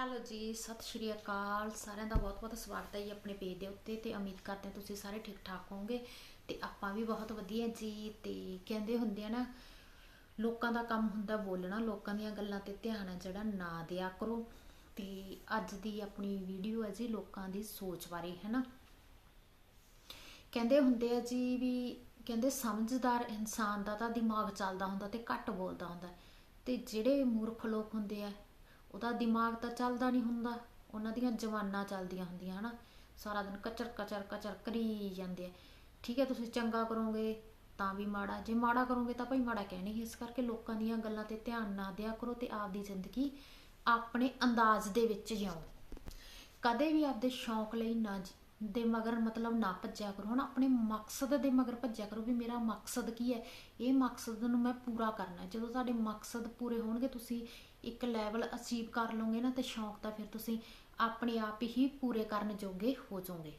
Hello ਜੀ, ਸਤਿ ਸ਼੍ਰੀ ਅਕਾਲ। ਸਾਰਿਆਂ ਦਾ ਬਹੁਤ-ਬਹੁਤ ਸਵਾਗਤ ਹੈ ਜੀ ਆਪਣੇ ਪੇਜ ਦੇ ਉੱਤੇ ਤੇ ਉਮੀਦ ਕਰਦੇ ਹਾਂ ਤੁਸੀਂ ਸਾਰੇ ਠੀਕ ਠਾਕ ਹੋਵੋਗੇ ਤੇ ਆਪਾਂ ਵੀ ਬਹੁਤ ਵਧੀਆ ਜੀ। ਤੇ ਕਹਿੰਦੇ ਹੁੰਦੇ ਆ ਨਾ, ਲੋਕਾਂ ਦਾ ਕੰਮ ਹੁੰਦਾ ਬੋਲਣਾ, ਲੋਕਾਂ ਦੀਆਂ ਗੱਲਾਂ ਤੇ ਧਿਆਨ ਹੈ ਜਿਹੜਾ ਨਾ ਦਿਆ ਕਰੋ। ਤੇ ਅੱਜ ਦੀ ਆਪਣੀ ਵੀਡੀਓ ਹੈ ਜੀ ਲੋਕਾਂ ਦੀ ਸੋਚ ਬਾਰੇ, ਹੈ ਨਾ? ਕਹਿੰਦੇ ਹੁੰਦੇ ਆ ਜੀ ਵੀ, ਕਹਿੰਦੇ ਸਮਝਦਾਰ ਇਨਸਾਨ ਦਾ ਤਾਂ ਦਿਮਾਗ ਚੱਲਦਾ ਹੁੰਦਾ ਤੇ ਘੱਟ ਬੋਲਦਾ ਹੁੰਦਾ। ਤੇ ਜਿਹੜੇ ਮੂਰਖ ਲੋਕ ਹੁੰਦੇ ਆ ਉਹਦਾ ਦਿਮਾਗ ਤਾਂ ਚੱਲਦਾ ਨਹੀਂ ਹੁੰਦਾ। ਉਹਨਾਂ ਦੀਆਂ ਜਵਾਨਾਂ ਚੱਲਦੀਆਂ ਹੁੰਦੀਆਂ, ਹਨਾ। ਸਾਰਾ ਦਿਨ ਕਚਰ ਕਚਰ ਕਚਰ ਕਰੀ ਜਾਂਦੇ ਆ। ਠੀਕ ਹੈ, ਤੁਸੀਂ ਚੰਗਾ ਕਰੋਗੇ ਤਾਂ ਵੀ ਮਾੜਾ। ਜੇ ਮਾੜਾ ਕਰੋਗੇ ਤਾਂ ਭਾਈ ਮਾੜਾ ਕਹਿਣੀ ਇਸ ਕਰਕੇ ਲੋਕਾਂ ਦੀਆਂ ਗੱਲਾਂ ਤੇ ਧਿਆਨ ਨਾ ਦਿਆ ਕਰੋ ਤੇ ਆਪਦੀ ਜ਼ਿੰਦਗੀ ਆਪਣੇ ਅੰਦਾਜ਼ ਦੇ ਵਿੱਚ ਜਿਉਂ। ਕਦੇ ਵੀ ਆਪਦੇ ਸ਼ੌਂਕ ਲਈ ਨਾ ਦੇ ਮਗਰ ਮਤਲਬ ਨਾ ਭੱਜਿਆ ਕਰੋ, ਹਨਾ। ਆਪਣੇ ਮਕਸਦ ਦੇ ਮਗਰ ਭੱਜਿਆ ਕਰੋ ਵੀ ਮੇਰਾ ਮਕਸਦ ਕੀ ਹੈ। ਇਹ ਮਕਸਦ ਨੂੰ ਮੈਂ ਪੂਰਾ ਕਰਨਾ ਜਦੋਂ ਤੁਹਾਡੇ ਮਕਸਦ ਪੂਰੇ ਹੋਣਗੇ, ਤੁਸੀਂ ਇੱਕ ਲੈਵਲ ਅਚੀਵ ਕਰ ਲਓਗੇ ਨਾ, ਤੇ ਸ਼ੌਂਕ ਤਾਂ ਫਿਰ ਤੁਸੀਂ ਆਪਣੇ ਆਪ ਹੀ ਪੂਰੇ ਕਰਨ ਜੋਗੇ ਹੋ ਜਾਓਗੇ।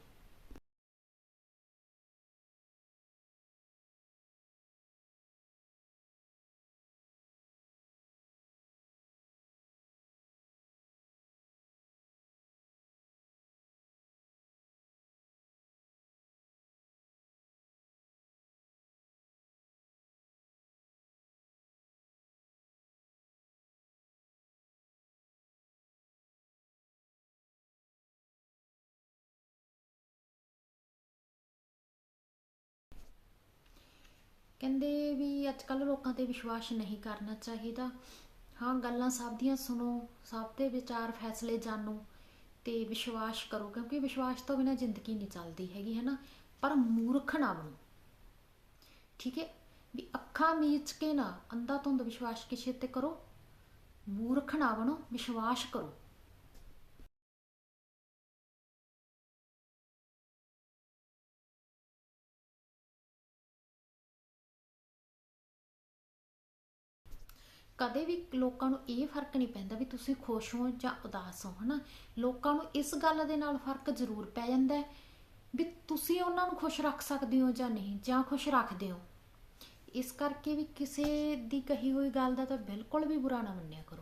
ਕਹਿੰਦੇ ਵੀ ਅੱਜ ਕੱਲ ਲੋਕਾਂ ਤੇ ਵਿਸ਼ਵਾਸ ਨਹੀਂ ਕਰਨਾ ਚਾਹੀਦਾ। ਹਾਂ, ਗੱਲਾਂ ਸਭ ਦੀਆਂ ਸੁਣੋ, ਸਭ ਦੇ ਵਿਚਾਰ ਫੈਸਲੇ ਜਾਣੋ ਤੇ ਵਿਸ਼ਵਾਸ ਕਰੋ, ਕਿਉਂਕਿ ਵਿਸ਼ਵਾਸ ਤੋਂ ਬਿਨਾਂ ਜ਼ਿੰਦਗੀ ਨਹੀਂ ਚੱਲਦੀ ਹੈਗੀ, ਹੈ ਨਾ? ਪਰ ਮੂਰਖ ਨਾ ਬਣੋ। ਠੀਕ ਹੈ? ਵੀ ਅੱਖਾਂ ਮੀਚ ਕੇ ਨਾ ਅੰਧਾ ਧੁੰਦ ਵਿਸ਼ਵਾਸ ਕਿਸੇ ਤੇ ਕਰੋ। ਮੂਰਖ ਨਾ ਬਣੋ, ਵਿਸ਼ਵਾਸ ਕਰੋ। ਕਦੇ ਵੀ ਲੋਕਾਂ ਨੂੰ ਇਹ ਫ਼ਰਕ ਨਹੀਂ ਪੈਂਦਾ ਵੀ ਤੁਸੀਂ ਖੁਸ਼ ਹੋ ਜਾਂ ਉਦਾਸ ਹੋ, ਹਨਾ? ਲੋਕਾਂ ਨੂੰ ਇਸ ਗੱਲ ਦੇ ਨਾਲ ਫ਼ਰਕ ਜ਼ਰੂਰ ਪੈ ਜਾਂਦਾ ਹੈ ਵੀ ਤੁਸੀਂ ਉਹਨਾਂ ਨੂੰ ਖੁਸ਼ ਰੱਖ ਸਕਦੇ ਹੋ ਜਾਂ ਨਹੀਂ, ਜਾਂ ਖੁਸ਼ ਰੱਖਦੇ ਹੋ। ਇਸ ਕਰਕੇ ਵੀ ਕਿਸੇ ਦੀ ਕਹੀ ਹੋਈ ਗੱਲ ਦਾ ਤਾਂ ਬਿਲਕੁਲ ਵੀ ਬੁਰਾ ਨਾ ਮੰਨਿਆ ਕਰੋ।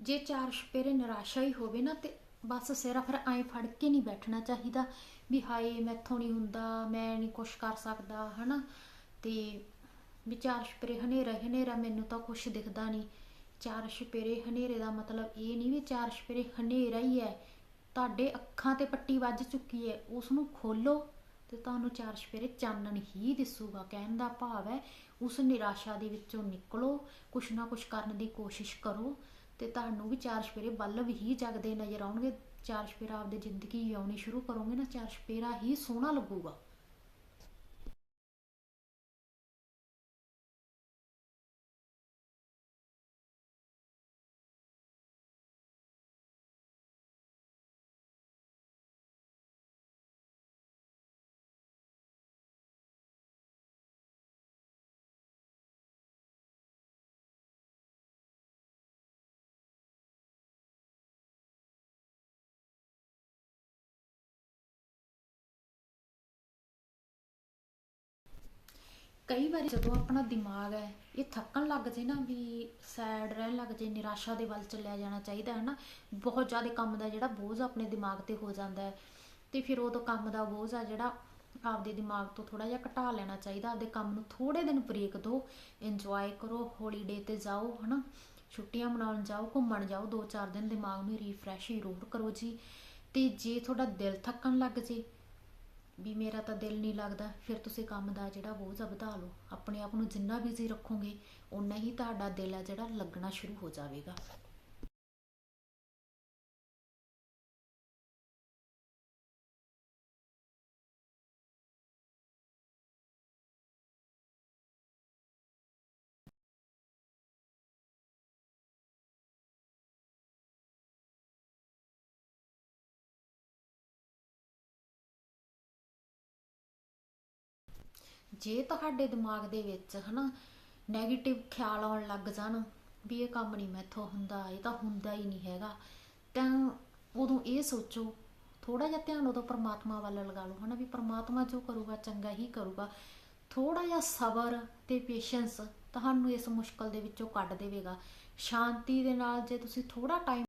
ਜੇ ਚਾਰ ਸਪੇਰੇ ਨਿਰਾਸ਼ਾ ਹੀ ਹੋਵੇ ਨਾ ਤੇ ਬਸ ਸਿਰ ਫਿਰ ਐਂ ਫੜ ਕੇ ਨਹੀਂ ਬੈਠਣਾ ਚਾਹੀਦਾ ਵੀ ਹਾਏ ਮੈਥੋਂ ਨਹੀਂ ਹੁੰਦਾ, ਮੈਂ ਨਹੀਂ ਕੁਛ ਕਰ ਸਕਦਾ, ਹਨਾ? ਤੇ ਵੀ ਚਾਰ ਸਪੇਰੇ ਹਨੇਰਾ ਹੀ ਹਨੇਰਾ, ਮੈਨੂੰ ਤਾਂ ਕੁਛ ਦਿਖਦਾ ਨਹੀਂ। ਚਾਰ ਸਪੇਰੇ ਹਨੇਰੇ ਦਾ ਮਤਲਬ ਇਹ ਨਹੀਂ ਵੀ ਚਾਰ ਸਪੇਰੇ ਹਨੇਰਾ ਹੀ ਹੈ। ਤੁਹਾਡੇ ਅੱਖਾਂ ਤੇ ਪੱਟੀ ਵੱਜ ਚੁੱਕੀ ਹੈ ਉਸ ਨੂੰ ਖੋਲੋ ਤੇ ਤੁਹਾਨੂੰ ਚਾਰ ਸਪੇਰੇ ਚਾਨਣ ਹੀ ਦਿਸੂਗਾ। ਕਹਿਣ ਦਾ ਭਾਵ ਹੈ, ਉਸ ਨਿਰਾਸ਼ਾ ਦੇ ਵਿੱਚੋਂ ਨਿਕਲੋ, ਕੁਛ ਨਾ ਕੁਛ ਕਰਨ ਦੀ ਕੋਸ਼ਿਸ਼ ਕਰੋ। ਤੇ ਤੁਹਾਨੂੰ ਵੀ ਚਾਰ ਸਪੇਰੇ ਬੱਲਬ ਹੀ ਜਗਦੇ ਨਜ਼ਰ ਆਉਣਗੇ। ਚਾਰ ਸਪੇਰਾ ਆਪਦੀ ਜ਼ਿੰਦਗੀ ਜਿਉਣੀ ਸ਼ੁਰੂ ਕਰੋਗੇ ਨਾ, ਚਾਰ ਸਪੇਰਾ ਹੀ ਸੋਹਣਾ ਲੱਗੂਗਾ। ਕਈ ਵਾਰੀ ਜਦੋਂ ਆਪਣਾ ਦਿਮਾਗ ਹੈ, ਇਹ ਥੱਕਣ ਲੱਗ ਜੇ ਨਾ ਵੀ ਸੈਡ ਰਹਿਣ ਲੱਗ ਜੇ, ਨਿਰਾਸ਼ਾ ਦੇ ਵੱਲ ਚੱਲਿਆ ਜਾਣਾ ਚਾਹੀਦਾ ਹੈ ਨਾ, ਬਹੁਤ ਜ਼ਿਆਦਾ ਕੰਮ ਦਾ ਜਿਹੜਾ ਬੋਝ ਆਪਣੇ ਦਿਮਾਗ ਤੇ ਹੋ ਜਾਂਦਾ ਹੈ, ਤੇ ਫਿਰ ਉਦੋਂ ਕੰਮ ਦਾ ਬੋਝ ਆ ਜਿਹੜਾ ਆਪਦੇ ਦਿਮਾਗ ਤੋਂ ਥੋੜਾ ਜਿਹਾ ਘਟਾ ਲੈਣਾ ਚਾਹੀਦਾ, ਆਪਦੇ ਕੰਮ ਨੂੰ ਥੋੜੇ ਦਿਨ ਬ੍ਰੇਕ ਦਿਓ ਇੰਜੋਏ ਕਰੋ ਹੌਲੀਡੇ ਤੇ ਜਾਓ, ਹਨਾ, ਛੁੱਟੀਆਂ ਮਨਾਉਣ ਜਾਓ, ਘੁੰਮਣ ਜਾਓ, ਦੋ ਚਾਰ ਦਿਨ ਦਿਮਾਗ ਨੂੰ ਰੀਫਰੈਸ਼ ਜ਼ਰੂਰ ਕਰੋ ਜੀ, ਤੇ ਜੇ ਤੁਹਾਡਾ ਦਿਲ ਥੱਕਣ ਲੱਗ ਜੇ ਵੀ ਮੇਰਾ ਤਾਂ ਦਿਲ ਨਹੀਂ ਲੱਗਦਾ, ਫਿਰ ਤੁਸੀਂ ਕੰਮ ਦਾ ਜਿਹੜਾ ਬੋਝ ਆ ਵਧਾ ਲਓ। ਆਪਣੇ ਆਪ ਨੂੰ ਜਿੰਨਾ ਬਿਜ਼ੀ ਰੱਖੋਗੇ ਉਨਾ ਹੀ ਤੁਹਾਡਾ ਦਿਲ ਆ ਜਿਹੜਾ ਲੱਗਣਾ ਸ਼ੁਰੂ ਹੋ ਜਾਵੇਗਾ। ਜੇ ਤੁਹਾਡੇ ਦਿਮਾਗ ਦੇ ਵਿੱਚ ਹਨਾ 네ਗੇਟਿਵ ਖਿਆਲ ਆਉਣ ਲੱਗ ਜਾਣ ਵੀ ਇਹ ਕੰਮ ਨਹੀਂ ਮੈਥੋਂ ਹੁੰਦਾ, ਇਹ ਤਾਂ ਹੁੰਦਾ ਹੀ ਨਹੀਂ ਹੈਗਾ, ਤਾਂ ਉਦੋਂ ਇਹ ਸੋਚੋ ਥੋੜਾ ਜਿਹਾ ਧਿਆਨ ਉਦੋਂ ਪਰਮਾਤਮਾ ਵੱਲ ਲਗਾ ਲਓ ਹਨਾ ਵੀ ਪਰਮਾਤਮਾ ਜੋ ਕਰੂਗਾ ਚੰਗਾ ਹੀ ਕਰੂਗਾ ਥੋੜਾ ਜਿਹਾ ਸਬਰ ਤੇ ਪੇਸ਼ੈਂਸ ਤੁਹਾਨੂੰ ਇਸ ਮੁਸ਼ਕਲ ਦੇ ਵਿੱਚੋਂ ਕੱਢ ਦੇਵੇਗਾ, ਸ਼ਾਂਤੀ ਦੇ ਨਾਲ ਜੇ ਤੁਸੀਂ ਥੋੜਾ ਟਾਈਮ